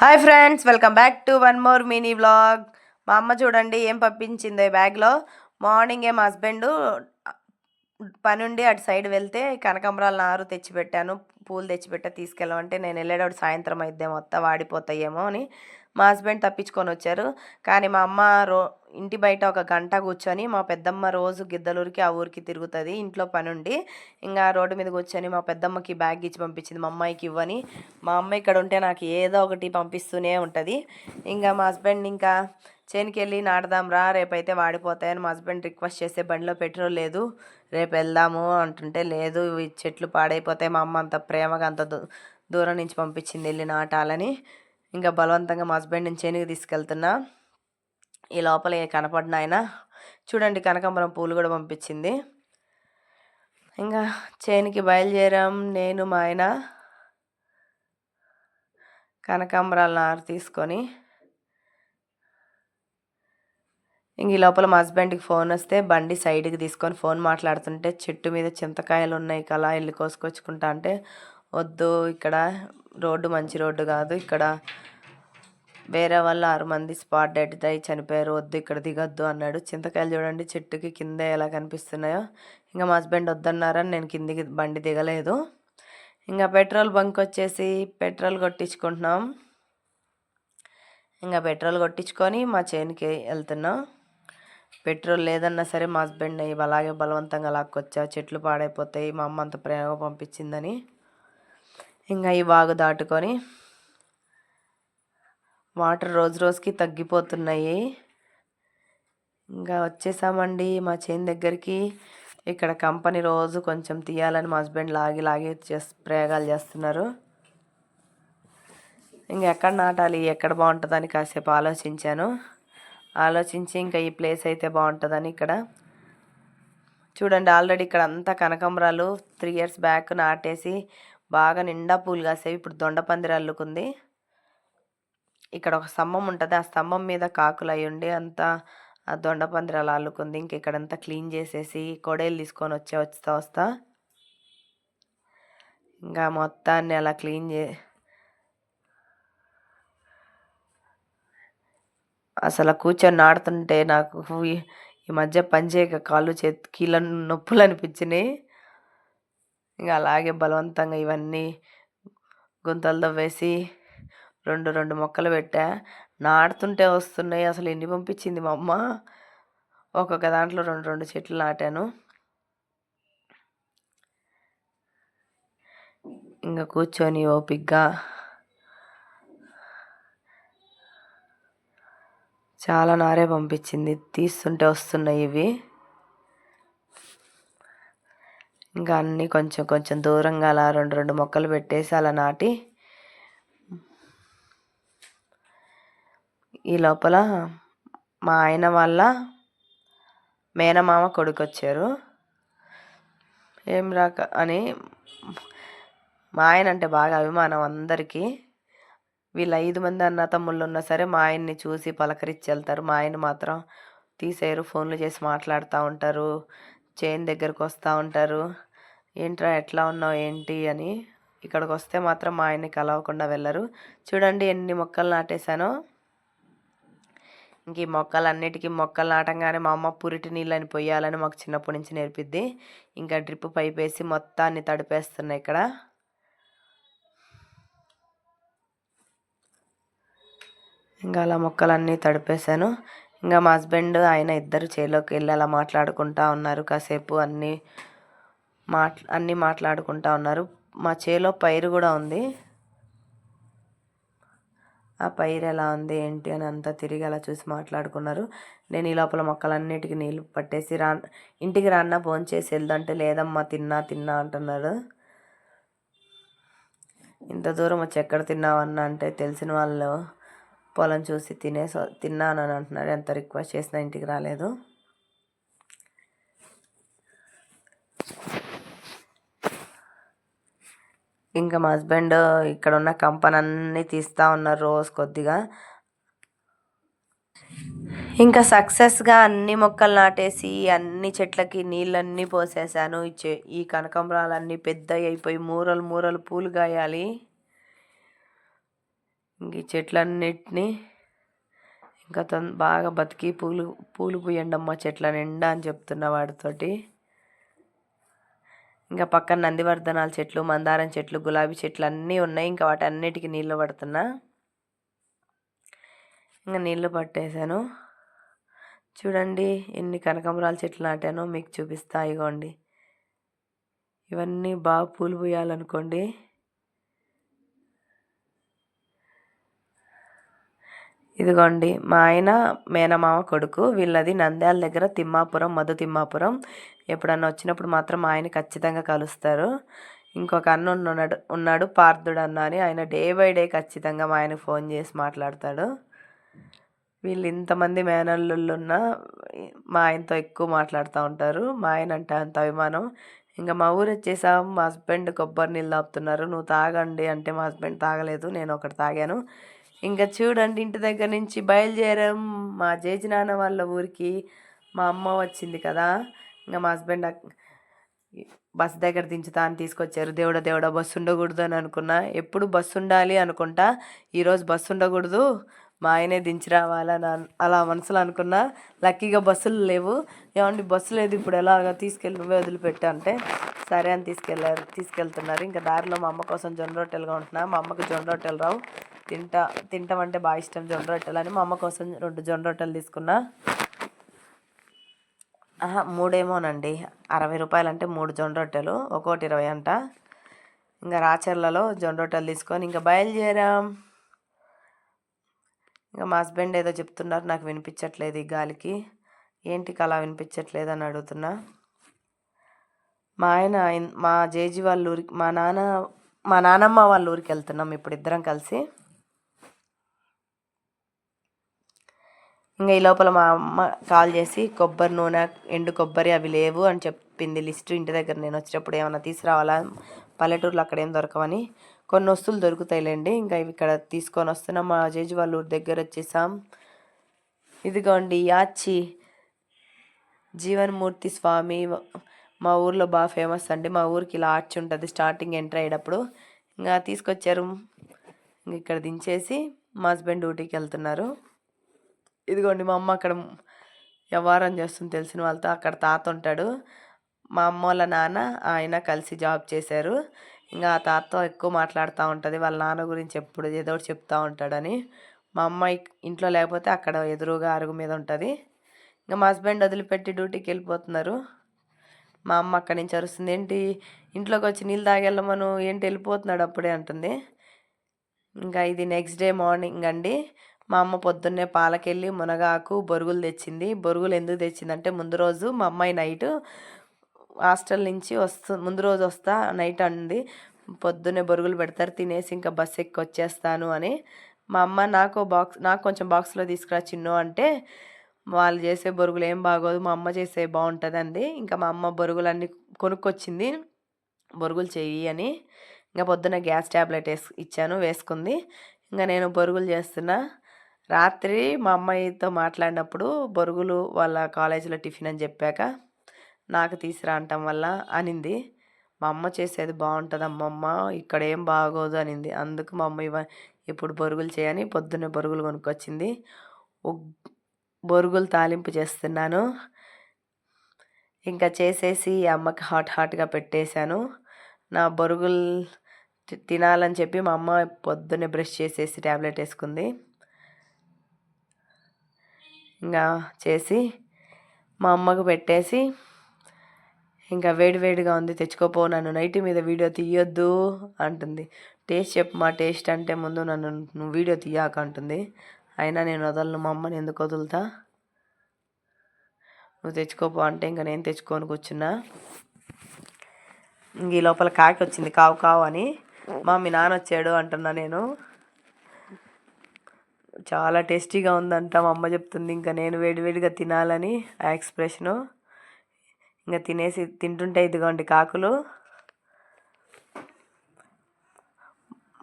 Hi friends welcome back to one more mini vlog. మా అమ్మ చూడండి ఏం పంపించింది ఈ బ్యాగ్లో. మార్నింగే మా హస్బెండ్ పనుండి అటు సైడ్ వెళ్తే కనకాంబరాల నారు తెచ్చిపెట్టాను పూలు తెచ్చిపెట్టా తీసుకెళ్ళమంటే నేను వెళ్ళేటప్పుడు సాయంత్రం అయితే మొత్తం వాడిపోతాయేమో అని. మా హస్బెండ్ తప్పించుకొని వచ్చారు. కానీ మా అమ్మ రో ఇంటి బయట ఒక గంట కూర్చొని మా పెద్దమ్మ రోజు గిద్దలూరికి ఆ ఊరికి తిరుగుతుంది. ఇంట్లో పని ఉండి ఇంకా రోడ్డు మీద కూర్చొని మా పెద్దమ్మకి బ్యాగ్ ఇచ్చి పంపించింది. మా అమ్మాయికి ఇవ్వని. మా అమ్మ ఇక్కడ ఉంటే నాకు ఏదో ఒకటి పంపిస్తూనే ఉంటుంది. ఇంకా మా హస్బెండ్ ఇంకా చేనికి వెళ్ళి నాటదాం రా రేపైతే వాడిపోతాయని మా హస్బెండ్ రిక్వెస్ట్ చేస్తే బండిలో పెట్రోల్ లేదు. రేపు వెళ్దాము అంటుంటే లేదు ఈ చెట్లు పాడైపోతాయి. మా అమ్మ అంత ప్రేమగా అంత దూ- దూరం నుంచి పంపించింది వెళ్ళి నాటాలని. ఇంకా బలవంతంగా మా హస్బెండ్ని చేనుకి తీసుకెళ్తున్నా. ఈ లోపల కనపడిన ఆయన. చూడండి కనకాంబరం పూలు కూడా పంపించింది. ఇంకా చేనుకి బయలుదేరాం. నేను మా ఆయన కనకాంబరాల నారు తీసుకొని. ఇంక ఈ లోపల మా హస్బెండ్కి ఫోన్ వస్తే బండి సైడ్కి తీసుకొని ఫోన్ మాట్లాడుతుంటే చెట్టు మీద చింతకాయలు ఉన్నాయి కలా ఇల్లు కోసుకొచ్చుకుంటా అంటే వద్దు ఇక్కడ రోడ్డు మంచి రోడ్డు కాదు. ఇక్కడ వేరే వాళ్ళు ఆరు మంది స్పాట్ డెడ్ అయి చనిపోయారు. వద్దు ఇక్కడ దిగొద్దు అన్నాడు. చింతకాయలు చూడండి చెట్టుకి కింద ఎలా కనిపిస్తున్నాయో. ఇంకా మా హస్బెండ్ వద్దన్నారని నేను కిందికి బండి దిగలేదు. ఇంకా పెట్రోల్ బంక్ వచ్చేసి పెట్రోల్ కొట్టించుకుంటున్నాం. ఇంకా పెట్రోల్ కొట్టించుకొని మా చేనికి వెళ్తున్నాం. పెట్రోల్ లేదన్నా సరే మా హస్బెండ్ అలాగే బలవంతంగా లాక్కొచ్చా చెట్లు పాడైపోతాయి. మా అమ్మ అంత ప్రేమగా పంపించిందని. ఇంకా ఈ వాగు దాటుకొని వాటర్ రోజు రోజుకి తగ్గిపోతున్నాయి. ఇంకా వచ్చేసామండి మా చేను దగ్గరికి. ఇక్కడ కంపెనీ రోజు కొంచెం తీయాలని మా హస్బెండ్ లాగి లాగి చేస్ ప్రయోగాలు చేస్తున్నారు. ఇంకా ఎక్కడ నాటాలి ఎక్కడ బాగుంటుందని కాసేపు ఆలోచించాను. ఆలోచించి ఇంకా ఈ ప్లేస్ అయితే బాగుంటుందని ఇక్కడ చూడండి ఆల్రెడీ ఇక్కడ అంతా కనకాంబరాలు త్రీ ఇయర్స్ బ్యాక్ నాటేసి బాగా నిండా పూలు కాసేవి. ఇప్పుడు దొండపందిరి అల్లుకుంది. ఇక్కడ ఒక స్తంభం ఉంటుంది. ఆ స్తంభం మీద కాకులు అయి ఉండి అంతా ఆ దొండపందిరి అలా అల్లుకుంది. ఇంక ఇక్కడంతా క్లీన్ చేసేసి కొడేలు తీసుకొని వచ్చే వస్తా వస్తా. ఇంకా మొత్తాన్ని అలా క్లీన్ చే అసలు కూర్చొని నాడుతుంటే నాకు ఈ ఈ మధ్య పనిచేయక కాళ్ళు చేతి కీళ్ళ నొప్పులు అనిపించినాయి. ఇంకా అలాగే బలవంతంగా ఇవన్నీ గుంతలు తవ్వేసి రెండు రెండు మొక్కలు పెట్టా. నాటుతుంటే వస్తున్నాయి. అసలు ఎన్ని పంపించింది మా అమ్మ. ఒక్కొక్క దాంట్లో రెండు రెండు చెట్లు నాటాను. ఇంకా కూర్చొని ఓపిగ్గా చాలా నారే పంపించింది. తీస్తుంటే వస్తున్నాయి ఇవి. ఇంకా అన్నీ కొంచెం కొంచెం దూరంగా అలా రెండు రెండు మొక్కలు పెట్టేసి అలా నాటి ఈ లోపల మా ఆయన వాళ్ళ మేనమామ కొడుకు వచ్చారు ఏం రాక అని మా ఆయన అంటే బాగా అభిమానం అందరికీ. వీళ్ళు ఐదు మంది అన్న తమ్ముళ్ళు ఉన్నా సరే మా ఆయన్ని చూసి పలకరించి వెళ్తారు. మా ఆయన మాత్రం తీసేయరు ఫోన్లు చేసి మాట్లాడుతూ ఉంటారు. చైన్ దగ్గరకు వస్తూ ఉంటారు. ఏంట్రా ఎట్లా ఉన్నావు? ఏంటి? అని. ఇక్కడికి వస్తే మాత్రం మా ఆయన్ని కలవకుండా వెళ్ళరు. చూడండి ఎన్ని మొక్కలు నాటేశానో. ఇంక ఈ మొక్కలన్నిటికీ మొక్కలు నాటంగానే మా అమ్మ పురిటి నీళ్ళని పొయ్యాలని మాకు చిన్నప్పటి నుంచి నేర్పిద్ది. ఇంకా డ్రిప్ పైప్ వేసి మొత్తాన్ని తడిపేస్తున్నాయి ఇక్కడ. ఇంకా అలా మొక్కలన్నీ తడిపేశాను. ఇంకా మా హస్బెండ్ ఆయన ఇద్దరు చేలోకి వెళ్ళి అలా మాట్లాడుకుంటా ఉన్నారు. కాసేపు అన్నీ మాట్ అన్నీ మాట్లాడుకుంటా ఉన్నారు. మా చేలో పైరు కూడా ఉంది. ఆ పైరు ఎలా ఉంది ఏంటి అని అంతా తిరిగి అలా చూసి మాట్లాడుకున్నారు. నేను ఈ లోపల మొక్కలన్నిటికీ నీళ్ళు పట్టేసి రా ఇంటికి రాన్నా ఫోన్ చేసి వెళ్దంటే లేదమ్మా తిన్నా తిన్నా అంటున్నారు. ఇంత దూరం వచ్చి ఎక్కడ తిన్నావన్నా అంటే తెలిసిన వాళ్ళు పొలం చూసి తినేసి తిన్నాను అని అంటున్నారు ఎంత రిక్వెస్ట్ చేసినా ఇంటికి రాలేదు. ఇంకా మా హస్బెండ్ ఇక్కడ ఉన్న కంపనన్నీ తీస్తూ ఉన్నారు రోజు కొద్దిగా. ఇంకా సక్సెస్గా అన్ని మొక్కలు నాటేసి అన్ని చెట్లకి నీళ్ళన్నీ పోసేసాను. ఈ చె ఈ కనకాంబరాలన్నీ పెద్దవి అయిపోయి మూరలు మూరలు పూలు కాయాలి. ఇంక ఈ చెట్లన్నిటినీ ఇంకా తొం బాగా బతికి పూలు పూలు పూయండి అమ్మ చెట్ల నిండా అని చెప్తున్న వాడితోటి. ఇంకా పక్కన నందివర్ధనాల చెట్లు మందారం చెట్లు గులాబీ చెట్లు అన్నీ ఉన్నాయి. ఇంకా వాటి అన్నిటికీ నీళ్ళు పడుతున్నా. ఇంకా నీళ్ళు పట్టేశాను. చూడండి ఎన్ని కనకాంబరాల చెట్లు నాటానో మీకు చూపిస్తా. ఇగోండి. ఇవన్నీ బాగా పూలు పూయాలనుకోండి. ఇదిగోండి మా ఆయన మేనమామ కొడుకు వీళ్ళది నంద్యాల దగ్గర తిమ్మాపురం మధు తిమ్మాపురం. ఎప్పుడన్నా వచ్చినప్పుడు మాత్రం మా ఆయన ఖచ్చితంగా కలుస్తారు. ఇంకొక అన్న ఉన్నాడు ఉన్నాడు పార్థుడు అన్న అని ఆయన డే బై డే ఖచ్చితంగా మా ఆయన ఫోన్ చేసి మాట్లాడతాడు. వీళ్ళు ఇంతమంది మేనల్లుళ్ళు ఉన్నా మా ఆయనతో ఎక్కువ మాట్లాడుతూ ఉంటారు. మా ఆయన అంటే అంత అభిమానం. ఇంకా మా ఊరు వచ్చేసాం మా హస్బెండ్ కొబ్బరి నీళ్ళు తాపుతున్నారు. నువ్వు తాగండి అంటే మా హస్బెండ్ తాగలేదు నేను ఒకటి తాగాను. ఇంకా చూడండి ఇంటి దగ్గర నుంచి బయలుదేరాం. మా జేజి నాన్న వాళ్ళ ఊరికి మా అమ్మ వచ్చింది కదా. ఇంకా మా హస్బెండ్ బస్ దగ్గర దించుతా అని తీసుకొచ్చారు. దేవుడ దేవుడ బస్సు ఉండకూడదు అని అనుకున్నా. ఎప్పుడు బస్సు ఉండాలి అనుకుంటా ఈరోజు బస్సు ఉండకూడదు మా ఆయనే దించి రావాలని అలా మనసులో అనుకున్నా. లక్కీగా బస్సులు లేవు. ఏమండి బస్సు లేదు ఇప్పుడు ఎలాగ తీసుకెళ్ళి నువ్వే వదిలిపెట్టా అంటే సరే అని తీసుకెళ్ళారు తీసుకెళ్తున్నారు. ఇంకా దారిలో మా అమ్మ కోసం జొన్న రొట్టెలుగా ఉంటున్నా. మా అమ్మకి జొన్న రొట్టెలు రావు. తింటా తింటామంటే బాగా ఇష్టం జొన్న రొట్టెలు అని. మా అమ్మ కోసం రెండు జొన్న రొట్టెలు తీసుకున్నా. మూడేమోనండి. అరవై రూపాయలు అంటే మూడు జొన్న రొట్టెలు ఒక్కోటి ఇరవై అంట. ఇంకా రాచర్లలో జొన్న రొట్టెలు తీసుకొని ఇంకా బయలుదేరాం. ఇంకా మా హస్బెండ్ ఏదో చెప్తున్నారు నాకు వినిపించట్లేదు ఈ గాలికి. ఏంటికి అలా వినిపించట్లేదు అని అడుగుతున్నా. మా ఆయన మా జేజీ వాళ్ళ ఊరికి మా నాన్న మా నానమ్మ వాళ్ళ ఊరికి వెళ్తున్నాం ఇప్పుడు ఇద్దరం కలిసి. ఇంకా ఈ లోపల మా అమ్మ కాల్ చేసి కొబ్బరి నూనె ఎండు కొబ్బరి అవి లేవు అని చెప్పింది లిస్ట్ ఇంటి దగ్గర. నేను వచ్చేటప్పుడు ఏమైనా తీసుకురావాలా? పల్లెటూరులో అక్కడ ఏం దొరకవని. కొన్ని వస్తువులు దొరుకుతాయిలేండి ఇంకా ఇవి ఇక్కడ తీసుకొని వస్తున్నాం. మా జేజీ వాళ్ళ ఊరి దగ్గర వచ్చేసాం. ఇదిగోండి యాచి. జీవన్మూర్తి స్వామి మా ఊర్లో బాగా ఫేమస్ అండి. మా ఊరికి ఇలా ఆర్చి ఉంటుంది స్టార్టింగ్ ఎంటర్ అయ్యేటప్పుడు. ఇంకా తీసుకొచ్చారు. ఇంక ఇక్కడ దించేసి మా హస్బెండ్ డ్యూటీకి వెళ్తున్నారు. ఇదిగోండి మా అమ్మ అక్కడ వ్యవహారం చేస్తుంది తెలిసిన వాళ్ళతో. అక్కడ తాత ఉంటాడు. మా అమ్మ వాళ్ళ నాన్న ఆయన కలిసి జాబ్ చేశారు. ఇంకా ఆ తాతతో ఎక్కువ మాట్లాడుతూ ఉంటుంది. వాళ్ళ నాన్న గురించి ఎప్పుడు ఏదో ఒకటి చెప్తూ ఉంటాడని. మా అమ్మ ఇంట్లో లేకపోతే అక్కడ ఎదురుగా అరుగు మీద ఉంటుంది. ఇంకా మా హస్బెండ్ వదిలిపెట్టి డ్యూటీకి వెళ్ళిపోతున్నారు. మా అమ్మ అక్కడి నుంచి అరుస్తుంది. ఏంటి ఇంట్లోకి వచ్చి నీళ్ళు తాగెళ్ళమను ఏంటి? వెళ్ళిపోతున్నాడు అప్పుడే అంటుంది. ఇంకా ఇది నెక్స్ట్ డే మార్నింగ్ అండి. మా అమ్మ పొద్దున్నే పాలకెళ్ళి మునగాకు బొరుగులు తెచ్చింది. బొరుగులు ఎందుకు తెచ్చిందంటే ముందు రోజు మా అమ్మాయి నైట్ హాస్టల్ నుంచి వస్తు ముందు రోజు వస్తా నైట్ అంది. పొద్దున్నే బొరుగులు పెడతారు తినేసి ఇంకా బస్ ఎక్కి వచ్చేస్తాను అని. మా అమ్మ నాకు బాక్స్ నాకు కొంచెం బాక్స్లో తీసుకురా చిన్ను అంటే వాళ్ళు చేసే బొరుగులు ఏం బాగోదు మా అమ్మ చేసే బాగుంటుంది అంది. ఇంకా మా అమ్మ బొరుగులన్నీ కొనుక్కొచ్చింది. బొరుగులు చెయ్యి అని. ఇంకా పొద్దున్న గ్యాస్ ట్యాబ్లెట్ వేసు ఇచ్చాను వేసుకుంది. ఇంకా నేను బొరుగులు చేస్తున్నా. రాత్రి మా అమ్మాయితో మాట్లాడినప్పుడు బొరుగులు వాళ్ళ కాలేజీలో టిఫిన్ అని చెప్పాక నాకు తీసిరా అంటం వల్ల అనింది. మా అమ్మ చేసేది బాగుంటుంది అమ్మమ్మ ఇక్కడ ఏం బాగోదు అనింది. అందుకు మా అమ్మ ఇవ ఇప్పుడు బొరుగులు చేయని పొద్దున్నే బొరుగులు కొనుక్కొచ్చింది. బొరుగులు తాలింపు చేస్తున్నాను. ఇంకా చేసేసి అమ్మకి హాట్ హాట్గా పెట్టేశాను. నా బొరుగులు తినాలని చెప్పి మా అమ్మ పొద్దున్నే బ్రష్ చేసేసి ట్యాబ్లెట్ వేసుకుంది. ఇంకా చేసి మా అమ్మకు పెట్టేసి ఇంకా వేడివేడిగా ఉంది తెచ్చుకోపో నన్ను నైట్ మీద వీడియో తీయొద్దు అంటుంది. టేస్ట్ చెప్పు మా టేస్ట్ అంటే ముందు నన్ను నువ్వు వీడియో తీయాక అంటుంది. అయినా నేను వదలను మా అమ్మని ఎందుకు వదులుతా? నువ్వు తెచ్చుకోపో అంటే ఇంకా నేను తెచ్చుకొని కూర్చున్నా. ఇంక ఈ లోపల కాకి వచ్చింది కావు కావు అని. మా మీ నాన్న వచ్చాడు అంటున్నా నేను. చాలా టేస్టీగా ఉందంట మా అమ్మ చెప్తుంది. ఇంకా నేను వేడివేడిగా తినాలని ఆ ఎక్స్ప్రెషను ఇంకా తినేసి తింటుంటే ఇదిగోండి కాకులు.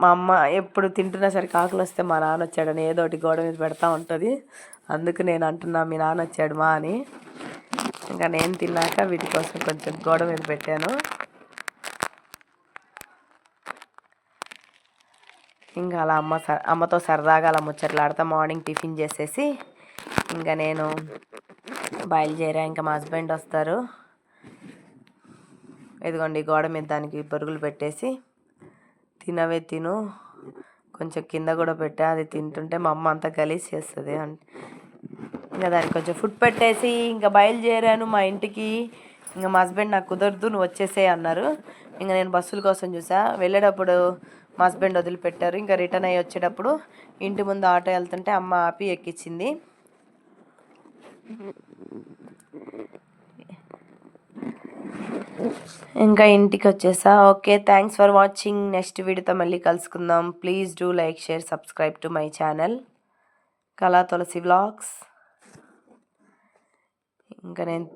మా అమ్మ ఎప్పుడు తింటున్నా సరే కాకులు వస్తే మా నాన్న వచ్చాడని ఏదో ఒకటి గోడ మీద పెడతా ఉంటుంది. అందుకు నేను అంటున్నా మీ నాన్న వచ్చాడు మా అని. ఇంకా నేను తిన్నాక వీటి కోసం కొంచెం గోడ మీద పెట్టాను. ఇంకా అలా అమ్మ స- అమ్మతో సరదాగా అలా ముచ్చట్లాడుతా మార్నింగ్ టిఫిన్ చేసేసి ఇంకా నేను బయలుదేరా. ఇంకా మా హస్బెండ్ వస్తారు. ఇదిగోండి గోడ మీద దానికి పరుగులు పెట్టేసి తినవే తిను. కొంచెం కింద కూడా పెట్టా. అది తింటుంటే మా అమ్మ అంతా గలీజ్ చేస్తుంది ఇంకా దానికి కొంచెం ఫుడ్ పెట్టేసి ఇంకా బయలుదేరాను మా ఇంటికి. ఇంకా మా హస్బెండ్ నాకు కుదరదు నువ్వు వచ్చేసే అన్నారు. ఇంకా నేను బస్సుల కోసం చూసా. వెళ్ళేటప్పుడు మా హస్బెండ్ వదిలిపెట్టారు. ఇంకా రిటర్న్ అయ్యి వచ్చేటప్పుడు ఇంటి ముందు ఆటో వెళ్తుంటే అమ్మ ఆపి ఎక్కించింది. ఇంకా ఇంటికి వచ్చేసా. Okay thanks for watching next వీడియోతో మళ్ళీ కలుసుకుందాం. Please do like share subscribe to my channel Kala Tulasi vlogs ఇంకా నేను